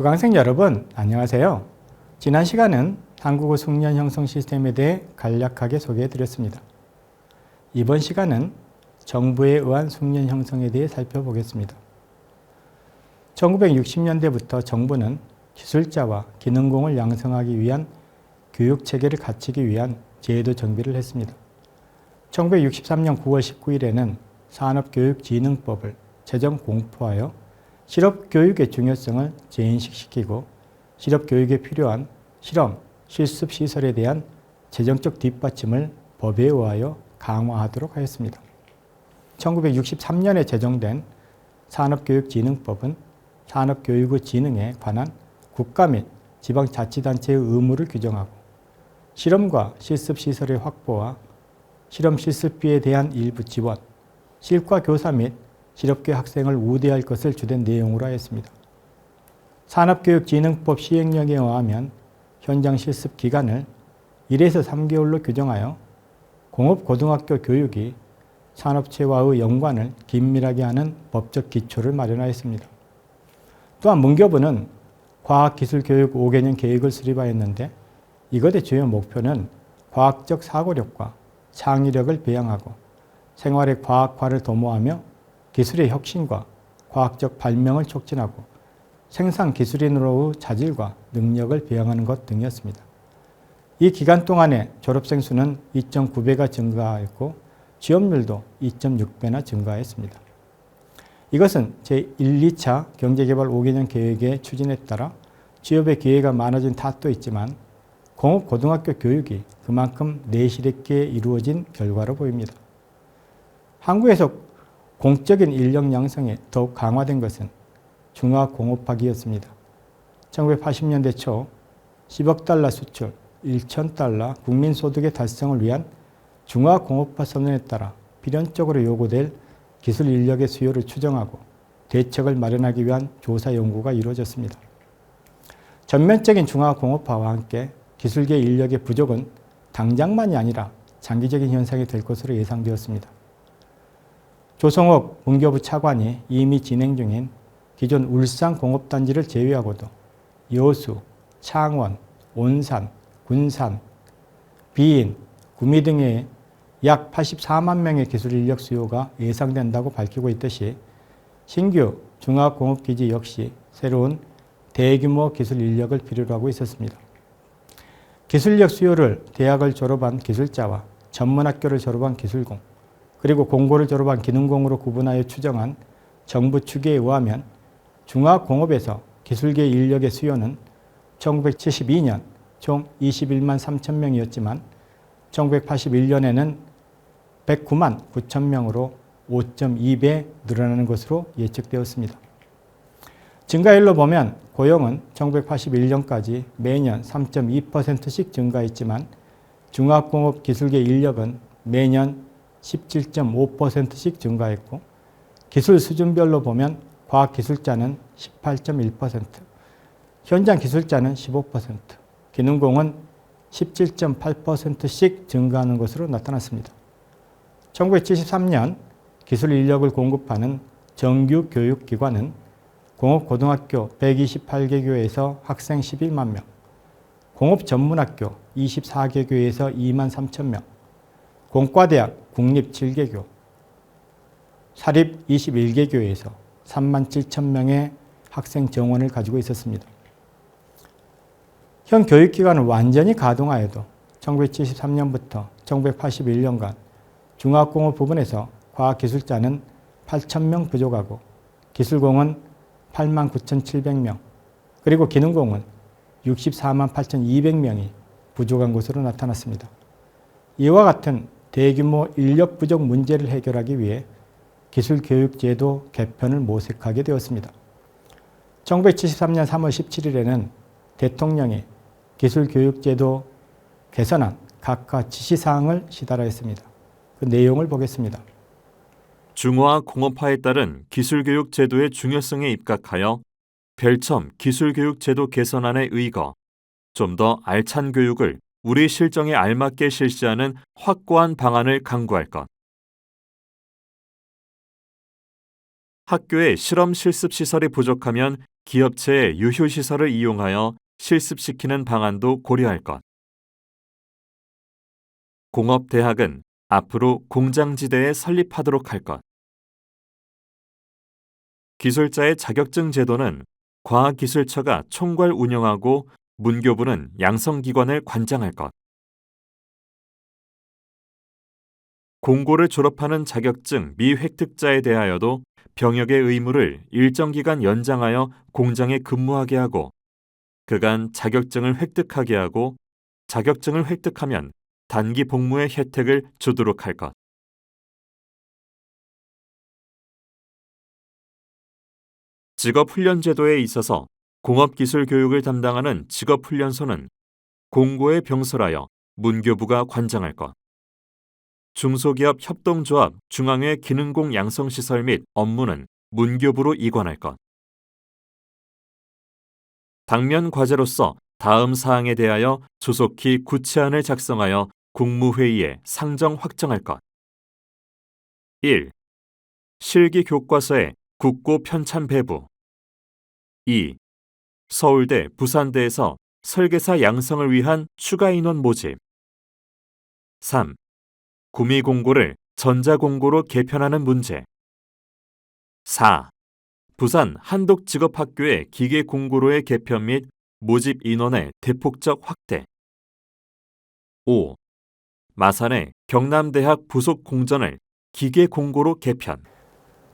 수강생 여러분, 안녕하세요. 지난 시간은 한국어 숙련 형성 시스템에 대해 간략하게 소개해 드렸습니다. 이번 시간은 정부에 의한 숙련 형성에 대해 살펴보겠습니다. 1960년대부터 정부는 기술자와 기능공을 양성하기 위한 교육 체계를 갖추기 위한 제도 정비를 했습니다. 1963년 9월 19일에는 산업교육진흥법을 재정 공포하여 실업교육의 중요성을 재인식시키고 실업교육에 필요한 실험, 실습 시설에 대한 재정적 뒷받침을 법에 의하여 강화하도록 하였습니다. 1963년에 제정된 산업교육진흥법은 산업교육의 진흥에 관한 국가 및 지방자치단체의 의무를 규정하고 실험과 실습 시설의 확보와 실험 실습비에 대한 일부 지원, 실과 교사 및 실업계 학생을 우대할 것을 주된 내용으로 하였습니다. 산업교육진흥법 시행령에 의하면 현장 실습 기간을 1에서 3개월로 규정하여 공업고등학교 교육이 산업체와의 연관을 긴밀하게 하는 법적 기초를 마련하였습니다. 또한 문교부는 과학기술교육 5개년 계획을 수립하였는데 이것의 주요 목표는 과학적 사고력과 창의력을 배양하고 생활의 과학화를 도모하며 기술의 혁신과 과학적 발명을 촉진하고 생산 기술인으로의 자질과 능력을 배양하는 것 등이었습니다. 이 기간 동안에 졸업생 수는 2.9배가 증가하였고 취업률도 2.6배나 증가했습니다. 이것은 제1, 2차 경제개발 5개년 계획의 추진에 따라 취업의 기회가 많아진 탓도 있지만 공업 고등학교 교육이 그만큼 내실 있게 이루어진 결과로 보입니다. 한국에서 공적인 인력 양성이 더욱 강화된 것은 중화공업학이었습니다. 1980년대 초 10억 달러 수출, 1천 달러 국민소득의 달성을 위한 중화공업화 선언에 따라 필연적으로 요구될 기술 인력의 수요를 추정하고 대책을 마련하기 위한 조사 연구가 이루어졌습니다. 전면적인 중화공업화와 함께 기술계 인력의 부족은 당장만이 아니라 장기적인 현상이 될 것으로 예상되었습니다. 조성옥 문교부 차관이 이미 진행 중인 기존 울산 공업단지를 제외하고도 여수, 창원, 온산, 군산, 비인, 구미 등의 약 84만 명의 기술 인력 수요가 예상된다고 밝히고 있듯이 신규 중화공업기지 역시 새로운 대규모 기술 인력을 필요로 하고 있었습니다. 기술력 수요를 대학을 졸업한 기술자와 전문학교를 졸업한 기술공, 그리고 공고를 졸업한 기능공으로 구분하여 추정한 정부 추계에 의하면 중화공업에서 기술계 인력의 수요는 1972년 총 21만 3천 명이었지만 1981년에는 109만 9천 명으로 5.2배 늘어나는 것으로 예측되었습니다. 증가율로 보면 고용은 1981년까지 매년 3.2%씩 증가했지만 중화공업 기술계 인력은 매년 17.5%씩 증가했고 기술 수준별로 보면 과학 기술자는 18.1%, 현장 기술자는 15%, 기능공은 17.8%씩 증가하는 것으로 나타났습니다. 1973년 기술 인력을 공급하는 정규 교육기관은 공업고등학교 128개 교에서 학생 11만 명, 공업 전문학교 24개 교에서 2만 3천 명, 공과대학 국립 7개교, 사립 21개 교에서 3만 7천 명의 학생 정원을 가지고 있었습니다. 현 교육기관을 완전히 가동하여도 1973년부터 1981년간 중화공업 부분에서 과학기술자는 8천 명 부족하고 기술공은 8만 9,700명 그리고 기능공은 64만 8,200명이 부족한 것으로 나타났습니다. 이와 같은 대규모 인력 부족 문제를 해결하기 위해 기술교육제도 개편을 모색하게 되었습니다. 1973년 3월 17일에는 대통령이 기술교육제도 개선안 각하 지시사항을 시달하였습니다. 그 내용을 보겠습니다. 중화 공업화에 따른 기술교육 제도의 중요성에 입각하여 별첨 기술교육 제도 개선안에 의거 좀 더 알찬 교육을 우리 실정에 알맞게 실시하는 확고한 방안을 강구할 것. 학교에 실험 실습 시설이 부족하면 기업체의 유휴 시설을 이용하여 실습시키는 방안도 고려할 것. 공업대학은 앞으로 공장지대에 설립하도록 할 것. 기술자의 자격증 제도는 과학기술처가 총괄 운영하고 문교부는 양성기관을 관장할 것. 공고를 졸업하는 자격증 미획득자에 대하여도 병역의 의무를 일정 기간 연장하여 공장에 근무하게 하고 그간 자격증을 획득하게 하고 자격증을 획득하면 단기 복무의 혜택을 주도록 할 것. 직업 훈련 제도에 있어서 공업기술 교육을 담당하는 직업훈련소는 공고에 병설하여 문교부가 관장할 것. 중소기업 협동조합 중앙회 기능공 양성시설 및 업무는 문교부로 이관할 것. 당면 과제로서 다음 사항에 대하여 조속히 구체안을 작성하여 국무회의에 상정 확정할 것. 1. 실기 교과서의 국고 편찬 배부. 2. 서울대, 부산대에서 설계사 양성을 위한 추가 인원 모집. 3. 구미 공고를 전자 공고로 개편하는 문제. 4. 부산 한독 직업학교의 기계 공고로의 개편 및 모집 인원의 대폭적 확대. 5. 마산의 경남대학 부속 공전을 기계 공고로 개편.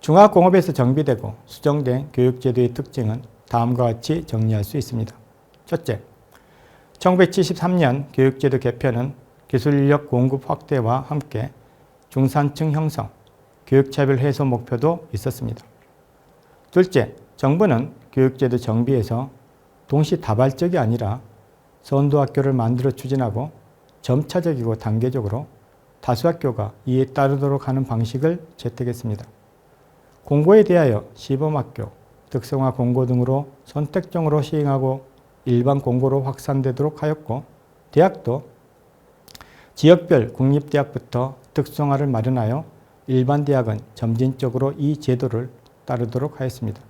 중화공업에서 정비되고 수정된 교육제도의 특징은 다음과 같이 정리할 수 있습니다. 첫째, 1973년 교육제도 개편은 기술인력 공급 확대와 함께 중산층 형성, 교육차별 해소 목표도 있었습니다. 둘째, 정부는 교육제도 정비에서 동시다발적이 아니라 선도학교를 만들어 추진하고 점차적이고 단계적으로 다수 학교가 이에 따르도록 하는 방식을 채택했습니다. 공고에 대하여 시범학교, 특성화 공고 등으로 선택적으로 시행하고 일반 공고로 확산되도록 하였고 대학도 지역별 국립대학부터 특성화를 마련하여 일반 대학은 점진적으로 이 제도를 따르도록 하였습니다.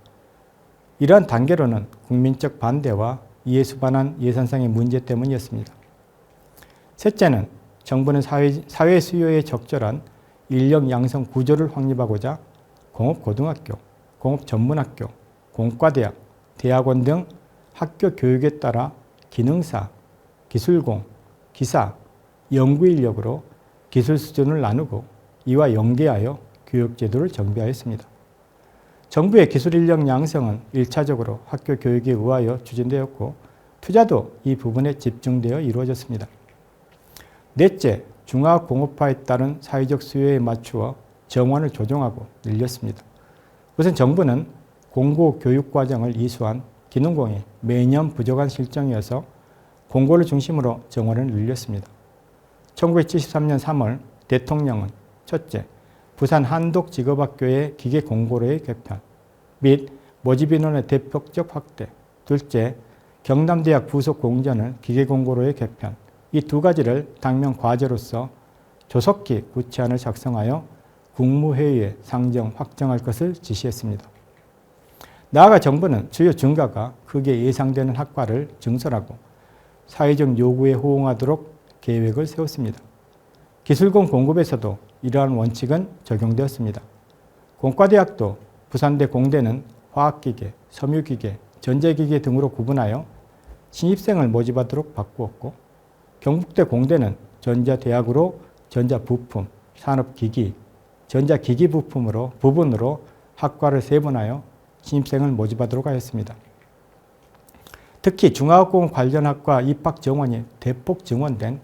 이러한 단계로는 국민적 반대와 이에 수반한 예산상의 문제 때문이었습니다. 셋째는 정부는 사회, 사회 수요에 적절한 인력 양성 구조를 확립하고자 공업고등학교, 공업전문학교, 공과대학, 대학원 등 학교 교육에 따라 기능사, 기술공, 기사, 연구인력으로 기술 수준을 나누고 이와 연계하여 교육제도를 정비하였습니다. 정부의 기술 인력 양성은 1차적으로 학교 교육에 의하여 추진되었고 투자도 이 부분에 집중되어 이루어졌습니다. 넷째, 중화공업화에 따른 사회적 수요에 맞추어 정원을 조정하고 늘렸습니다. 우선 정부는 공고 교육 과정을 이수한 기능공이 매년 부족한 실정이어서 공고를 중심으로 정원을 늘렸습니다. 1973년 3월 대통령은 첫째, 부산 한독 직업학교의 기계 공고로의 개편 및 모집 인원의 대폭적 확대, 둘째, 경남대학 부속 공전을 기계 공고로의 개편 이 두 가지를 당면 과제로서 조속히 구체안을 작성하여 국무회의에 상정 확정할 것을 지시했습니다. 나아가 정부는 주요 증가가 크게 예상되는 학과를 증설하고 사회적 요구에 호응하도록 계획을 세웠습니다. 기술공 공급에서도 이러한 원칙은 적용되었습니다. 공과대학도 부산대 공대는 화학기계, 섬유기계, 전자기계 등으로 구분하여 신입생을 모집하도록 바꾸었고 경북대 공대는 전자대학으로 전자부품, 산업기기, 전자기기 부품으로 부분으로 학과를 세분하여 신입생을 모집하도록 하였습니다. 특히 중화학공 관련 학과 입학 정원이 대폭 증원된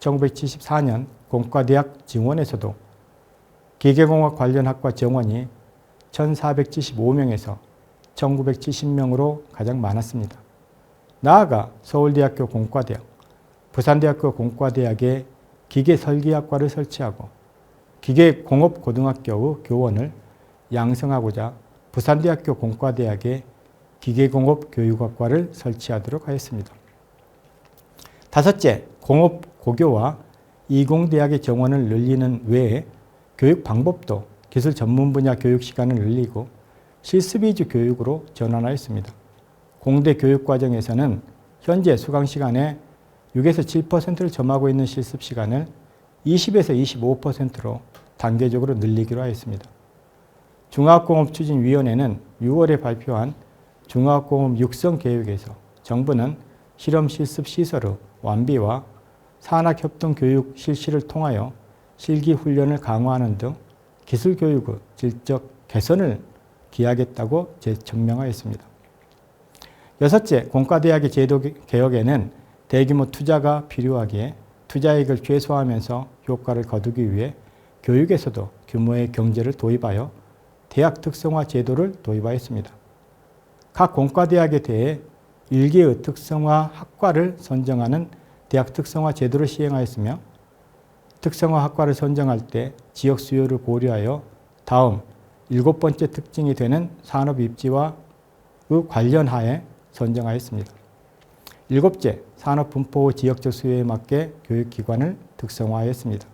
1974년 공과대학 증원에서도 기계공학 관련 학과 정원이 1475명에서 1970명으로 가장 많았습니다. 나아가 서울대학교 공과대학, 부산대학교 공과대학에 기계설계학과를 설치하고 기계공업고등학교의 교원을 양성하고자 부산대학교 공과대학에 기계공업교육학과를 설치하도록 하였습니다. 다섯째, 공업 고교와 이공대학의 정원을 늘리는 외에 교육 방법도 기술 전문 분야 교육 시간을 늘리고 실습 위주 교육으로 전환하였습니다. 공대 교육 과정에서는 현재 수강 시간의 6에서 7%를 점하고 있는 실습 시간을 20에서 25%로 단계적으로 늘리기로 하였습니다. 중화학공업 추진위원회는 6월에 발표한 중화학공업 육성 계획에서 정부는 실험 실습 시설의 완비와 산학협동 교육 실시를 통하여 실기 훈련을 강화하는 등 기술 교육의 질적 개선을 기하겠다고 재청명하였습니다. 여섯째, 공과대학의 제도 개혁에는 대규모 투자가 필요하기에 투자액을 최소화하면서 효과를 거두기 위해 교육에서도 규모의 경제를 도입하여 대학 특성화 제도를 도입하였습니다. 각 공과대학에 대해 일개의 특성화 학과를 선정하는 대학 특성화 제도를 시행하였으며 특성화 학과를 선정할 때 지역 수요를 고려하여 다음 일곱 번째 특징이 되는 산업 입지와 의 관련하에 선정하였습니다. 일곱째, 산업 분포 지역적 수요에 맞게 교육기관을 특성화하였습니다.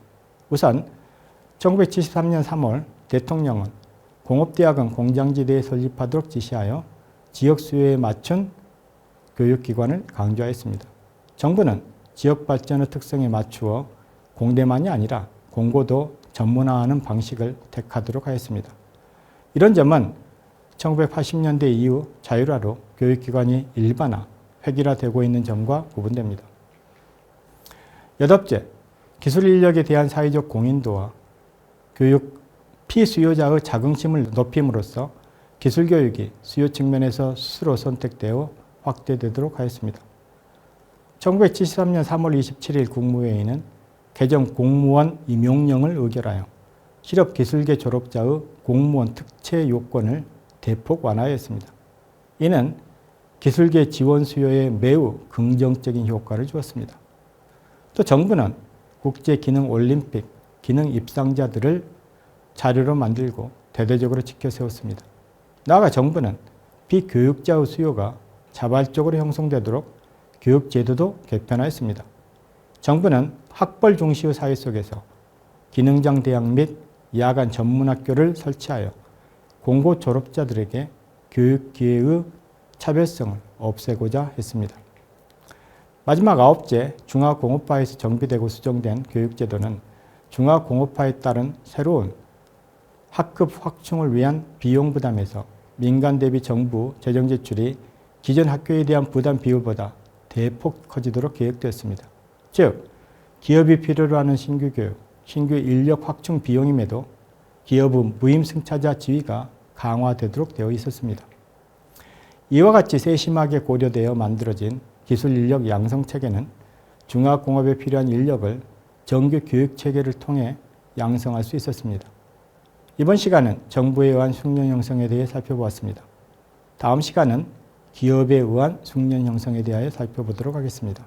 우선 1973년 3월 대통령은 공업대학은 공장지대에 설립하도록 지시하여 지역 수요에 맞춘 교육기관을 강조하였습니다. 정부는 지역 발전의 특성에 맞추어 공대만이 아니라 공고도 전문화하는 방식을 택하도록 하였습니다. 이런 점은 1980년대 이후 자율화로 교육기관이 일반화, 획일화되고 있는 점과 구분됩니다. 여덟째, 기술 인력에 대한 사회적 공인도와 교육 피수요자의 자긍심을 높임으로써 기술 교육이 수요 측면에서 스스로 선택되어 확대되도록 하였습니다. 1973년 3월 27일 국무회의는 개정 공무원 임용령을 의결하여 실업기술계 졸업자의 공무원 특채 요건을 대폭 완화했습니다. 이는 기술계 지원 수요에 매우 긍정적인 효과를 주었습니다. 또 정부는 국제기능올림픽 기능 입상자들을 자료로 만들고 대대적으로 지켜 세웠습니다. 나아가 정부는 비교육자의 수요가 자발적으로 형성되도록 교육제도도 개편하였습니다. 정부는 학벌 중시의 사회 속에서 기능장 대학 및 야간 전문학교를 설치하여 공고 졸업자들에게 교육 기회의 차별성을 없애고자 했습니다. 마지막 아홉째, 중화공업화에서 정비되고 수정된 교육제도는 중화공업화에 따른 새로운 학급 확충을 위한 비용 부담에서 민간 대비 정부 재정 지출이 기존 학교에 대한 부담 비율보다 대폭 커지도록 계획되었습니다. 즉, 기업이 필요로 하는 신규 교육, 신규 인력 확충 비용임에도 기업의 무임승차자 지위가 강화되도록 되어 있었습니다. 이와 같이 세심하게 고려되어 만들어진 기술 인력 양성 체계는 중화공업에 필요한 인력을 정규 교육 체계를 통해 양성할 수 있었습니다. 이번 시간은 정부에 의한 숙련 형성에 대해 살펴보았습니다. 다음 시간은 기업에 의한 숙련 형성에 대하여 살펴보도록 하겠습니다.